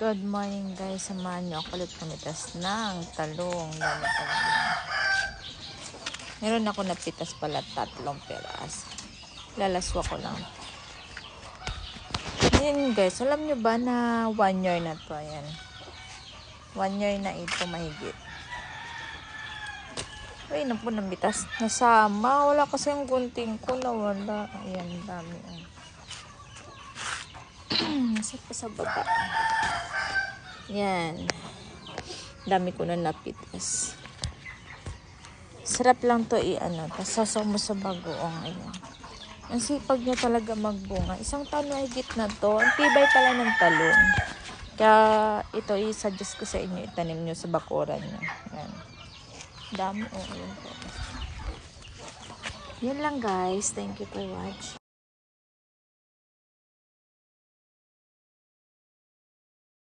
Good morning guys. Samahan niyo ako ulit kumitas ng talong. Meron ako napitas pala tatlong peras. Lalaswa ko lang. Yan guys. Alam niyo ba na one year na to? Ayan. One year na ito mahigit. Uy, na po nabitas. Nasama. Wala kasi yung gunting ko. Nawala. Ayan, dami. oh. Nasa pa sa baba. Yan. Dami ko na napitas. Sarap lang to i-ano. Tapos mo sa bagoong. Ayan. Ang sipag niya talaga magbunga. Isang taon na higit na to. Ang tibay pala ng talong. Kaya ito i-suggest ko sa inyo. Itanim nyo sa bakuran nyo. Yan. Dami. Oh, yun. Yan lang guys. Thank you for watching.